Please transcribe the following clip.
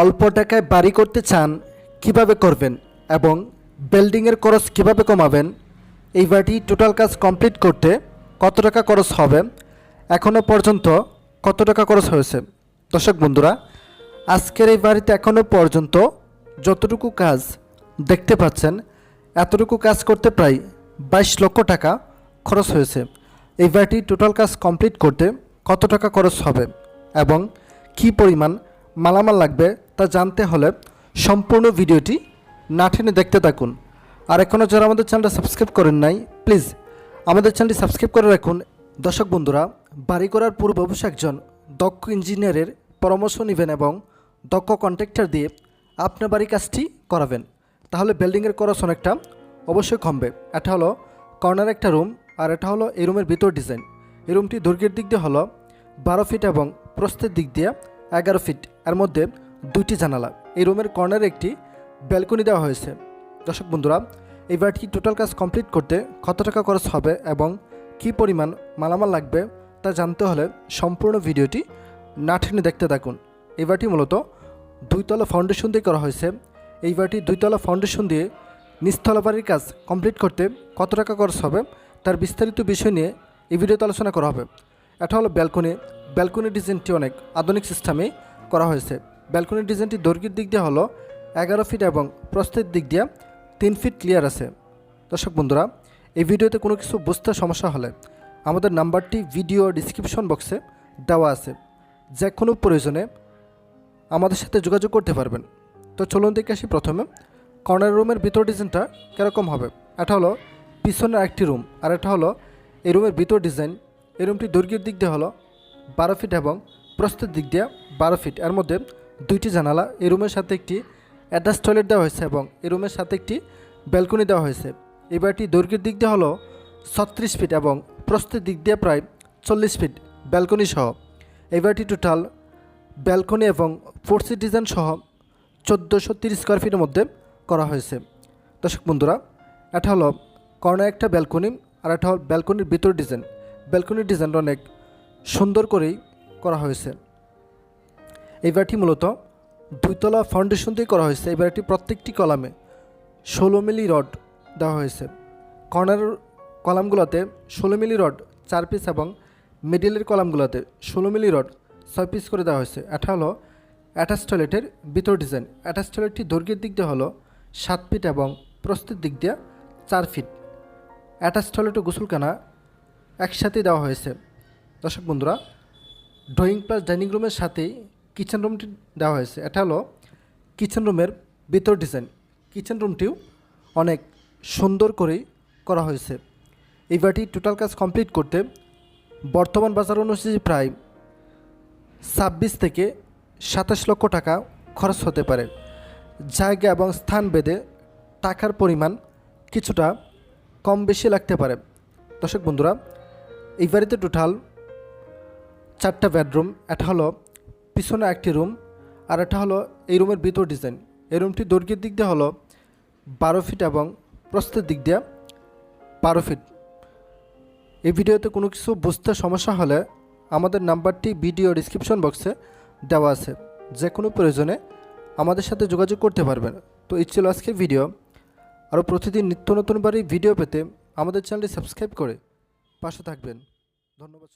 অল্প টাকায় বাড়ি করতে চান, কীভাবে করবেন এবং বিল্ডিংয়ের খরচ কীভাবে কমাবেন? এই বাড়িটি টোটাল কাজ কমপ্লিট করতে কত টাকা খরচ হবে? এখনও পর্যন্ত কত টাকা খরচ হয়েছে? দর্শক বন্ধুরা, আজকের এই বাড়িতে এখনও পর্যন্ত যতটুকু কাজ দেখতে পাচ্ছেন, এতটুকু কাজ করতে প্রায় বাইশ লক্ষ টাকা খরচ হয়েছে। এই বাড়িটি টোটাল কাজ কমপ্লিট করতে কত টাকা খরচ হবে এবং কী পরিমাণ মালামাল লাগবে তা জানতে হলে সম্পূর্ণ ভিডিওটি না দেখতে থাকুন। আর এখনও যারা আমাদের চ্যানেলটা সাবস্ক্রাইব করেন নাই, প্লিজ আমাদের চ্যানেলটি সাবস্ক্রাইব করে রাখুন। দর্শক বন্ধুরা, বাড়ি করার পূর্ব অবশ্যই একজন দক্ষ ইঞ্জিনিয়ারের পরামর্শ নেবেন এবং দক্ষ কন্ট্রাক্টর দিয়ে আপনার বাড়ির কাজটি করাবেন। তাহলে বিল্ডিংয়ের খরচ অনেকটা অবশ্যই কমবে। এটা হলো কর্নার একটা রুম আর এটা হলো এই রুমের ভিতর ডিজাইন। এই রুমটি দৈর্ঘ্যের দিক দিয়ে হলো বারো ফিট এবং প্রস্থের দিক দিয়ে এগারো ফিট এর মধ্যে দুইটি জানালা। এই রুমের কর্নারে একটি ব্যালকনি দেওয়া হয়েছে। দর্শক বন্ধুরা এই বাড়িটি টোটাল কাজ কমপ্লিট করতে কত টাকা খরচ হবে এবং কী পরিমাণ মালামাল লাগবে তা জানতে হলে সম্পূর্ণ ভিডিওটি না টেনে দেখতে থাকুন। এই বাড়িটি মূলত দুইতলা ফাউন্ডেশন দিয়ে করা হয়েছে। এই বাড়িটি দুইতলা ফাউন্ডেশন দিয়ে নিচতলা বাড়ির কাজ কমপ্লিট করতে কত টাকা খরচ হবে তার বিস্তারিত বিষয় নিয়ে এই ভিডিওতে আলোচনা করা হবে। এটা হলো ব্যালকনি ব্যালকনি ডিজাইনটি অনেক আধুনিক সিস্টেমে করা হয়েছে। ব্যালকনি ডিজাইনটি দৈর্ঘ্যের দিক দিয়ে হলো এগারো ফিট এবং প্রস্থের দিক দিয়ে তিন ফিট ক্লিয়ার আছে। দর্শক বন্ধুরা, এই ভিডিওতে কোনো কিছু বুঝতে সমস্যা হলে আমাদের নাম্বারটি ভিডিও ডিসক্রিপশন বক্সে দেওয়া আছে। যে কোনো প্রয়োজনে আমাদের সাথে যোগাযোগ করতে পারবেন। তো চলুন দেখে আসি প্রথমে। কর্নার রুমের ভিতর ডিজাইনটা কীরকম হবে? এটা হলো পিছনের একটি রুম আর এটা হলো এই রুমের ভিতর ডিজাইন এই রুমটি দৈর্ঘ্যের দিক দিয়ে হলো বারো ফিট এবং প্রস্থের দিক দিয়ে বারো ফিট এর মধ্যে দুইটি জানালা, এই রুমের সাথে একটি অ্যাটাচ টয়লেট দেওয়া হয়েছে এবং এই রুমের সাথে একটি ব্যালকনি দেওয়া হয়েছে। এই বাড়িটি দৈর্ঘ্যের দিক দিয়ে হলো ছত্রিশ ফিট এবং প্রস্থের দিক দিয়ে প্রায় চল্লিশ ফিট ব্যালকনি সহ। এই বাড়িটি টোটাল ব্যালকনি এবং ফোর্সি ডিজাইন সহ চোদ্দোশো তিরিশ স্কোয়ার ফিটের মধ্যে করা হয়েছে। দর্শক বন্ধুরা, এটা হলো কর্নার একটা ব্যালকনি আর এটা হল ব্যালকনির ভিতর ডিজাইন ব্যালকনির ডিজাইনটা অনেক সুন্দর করেই করা হয়েছে। এই বাড়িটি মূলত দুইতলা ফাউন্ডেশন দিয়ে করা হয়েছে। এই বাড়িটি প্রত্যেকটি কলামে ষোলো মিলি রড দেওয়া হয়েছে। কর্নার কলামগুলোতে ষোলো মিলি রড চার পিস এবং মিডিলের কলামগুলোতে ষোলো মিলি রড ছয় পিস করে দেওয়া হয়েছে। এটা হলো অ্যাটাচ টয়লেটের ভিতর ডিজাইন। অ্যাটাচ টয়লেটটি দৈর্ঘ্যের দিক দিয়ে হলো সাত ফিট এবং প্রস্তুত দিক দিয়ে চার ফিট। অ্যাটাচ টয়লেট ও গোসলখানা একসাথে দেওয়া হয়েছে। দর্শক বন্ধুরা ড্রয়িং প্লাস ডাইনিং রুমের সাথেই কিচেন রুমটি দেওয়া হয়েছে। এটা হলো কিচেন রুমের ভিতর ডিজাইন কিচেন রুমটিও অনেক সুন্দর করে করা হয়েছে। এই টোটাল কাজ কমপ্লিট করতে বর্তমান বাজার অনুযায়ী প্রায় ছাব্বিশ থেকে সাতাশ লক্ষ টাকা খরচ হতে পারে। জায়গা এবং স্থান ভেদে টাকার পরিমাণ কিছুটা কম বেশি লাগতে পারে। দর্শক বন্ধুরা এই বাড়িতে টোটাল চারটা বেডরুম এটা হলো পিছনে একটি রুম আর এটা হলো এই রুমের ভিতর ডিজাইন এই রুমটি দৈর্ঘ্যের দিক দিয়ে হলো বারো ফিট এবং প্রস্থের দিক দিয়ে বারো ফিট এই ভিডিওতে কোনো কিছু বুঝতে সমস্যা হলে আমাদের নাম্বারটি ভিডিও ডিসক্রিপশন বক্সে দেওয়া আছে। যে কোনো প্রয়োজনে আমাদের সাথে যোগাযোগ করতে পারবেন। তো এই আজকে ভিডিও আরও প্রতিদিন নিত্য নতুন বাড়ি ভিডিও পেতে আমাদের চ্যানেলটি সাবস্ক্রাইব করে পাশে থাকবেন। ধন্যবাদ